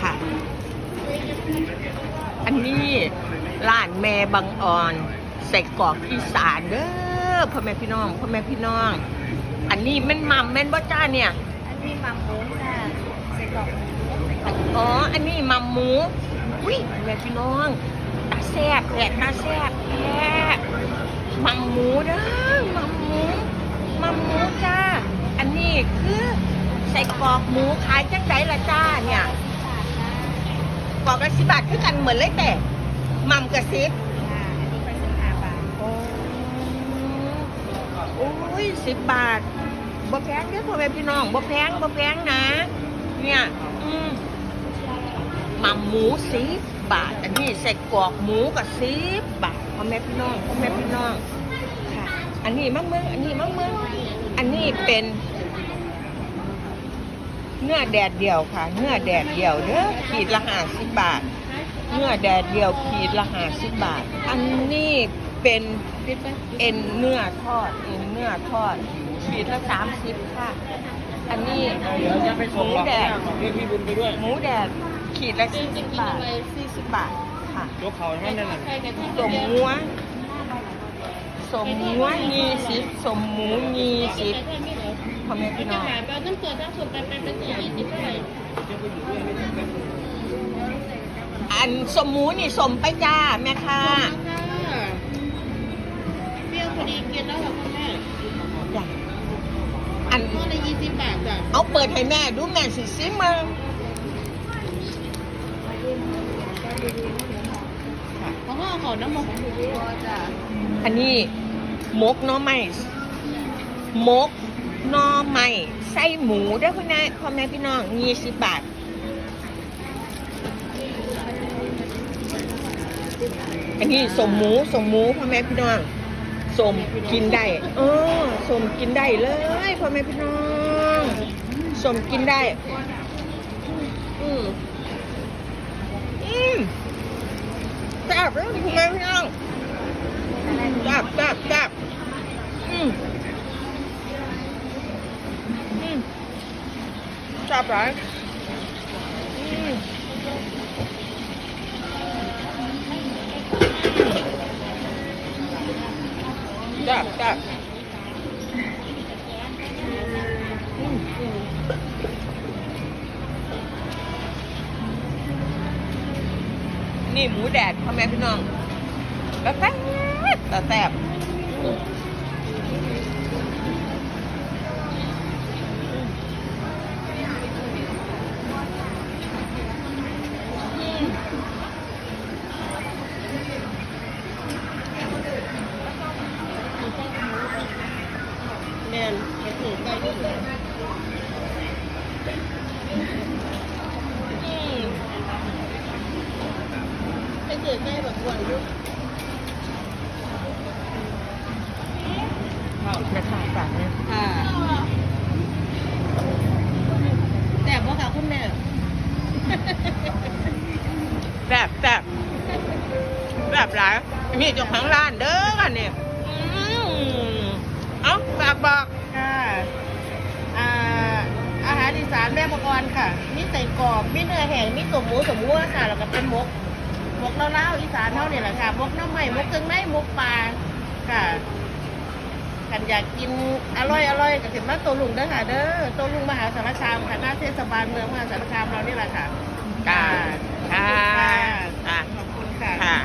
ค่ะ อันนี้ร้านแม่บางออนใส่กรอกอีสานเด้อพ่อแม่พี่น้องพ่อแม่พี่น้อง อันนี้แม่นมัมแม่นบ่จ้าเนี่ย อันนี้มัมหมูค่ะใส่กรอกหมูอ๋อ อันนี้มัมหมูวิแม่พี่น้องตาแซ่บแหละตาแซ่บแท้มัมหมูเด้อมัมหมูมัมหมูจ้า อันนี้คือใส่กรอกหมูขายจังไดล่ะจ้าเนี่ย กรอกละสิบบาทคือกันเหมือนเลยแต่มัมกระซิบค่ะอันนี้ไปสิบห้าบาทโอ้โอ้ยสิบบาทบ่แพงเด้อพ่อแม่พี่น้องบ่แพงบ่แพงนะ เนี่ยอืมหมัมหมูสิบบาท อันนี้ใส่กรอกหมูกับสิบบาทพ่อแม่พี่น้องพ่อแม่พี่น้องค่ะ อันนี้มะเมืองอันนี้มะเมืองอันนี้เป็น เนื้อแดดเดียวค่ะ เนื้อแดดเดียวเด้อขีดละห้าสิบบาท เนื้อแดดเดียวขีดละห้าสิบบาท อันนี้เป็นเอ็นเนื้อทอดเอ็นเนื้อทอดขีดละสามสิบค่ะ อันนี้เดี๋ยวจะไปหส่งมูหรอกแดดเรียกพี่บุญไปด้วยหมูแดดขีดละสี่สิบบาทสี่สิบบาทค่ะยกเขาให้นั่นน่ะสมมัว สมมัวยี่สิบสมหมูยี่สิบพ่อแม่พี่น้องเราต้องเกิดถ้าสุดไปเป็นเป็นยี่สิบเท่าไหร่อันสมหมูนี่สมไปจ้าแม่ค่ะเปรี้ยวพอดีกินแล้วค่ะคุณแม่จ้ะอันก็เลยยี่สิบบาทจ้ะเอาเปิดให้แม่ดูแม่สิซิมึงเพราะว่าเขาน้ำมันของหมูจ้ะ อันนี้มกน้อไม้มกน้อไม้ไส้หมูด้อพ่อแม่พ่อแม่พี่น้องยี่สิบบาทอันนี้สมหมูสมหมูพ่อแม่พี่น้องสมกินได้เออสมกินได้เลยพ่อแม่พี่น้องสมกินได้ อืมอืมแซ่บเลยพ่อแม่พี่น้อง แซ่บแซ่บแซ่บอืมอืมแซ่บหลายอืมจับจับนี่หมูแดดพ่อแม่พี่น้องแล้วแซ่บ แต่แซ่บแน่นไปถือไปด้วยอืมไปถือไปแบบ หวานด้วยนะคะจากนี้ค่ะแต่ว่าค่ะคุณแม่แซ่บแซ่บแซ่บหลายนี่เจ้าของร้านเด้อกันเนี่ยอืมเอ้าฝากบอกค่ะอ่าอาหารอีสานแม่ประกรณ์ค่ะ มีใส่กรอบ มีเนื้อแห้ง มีสมหมูสมวัวค่ะ แล้วก็เป็นหมกหมกเล่าวๆอีสานเท่านี่แหละค่ะหมกน้ำใหม่หมกเครื่องในหมกปลาค่ะ ขันอยากกินอร่อยอร่อยก็ถึงมาตัวลุงเด้อค่ะเด้อตัวลุงมหาสารคามคณะเทศบาลเมืองมหาสารคามเรานี่แหละค่ะค่ะค่ะขอบคุณค่ะ ค่ะ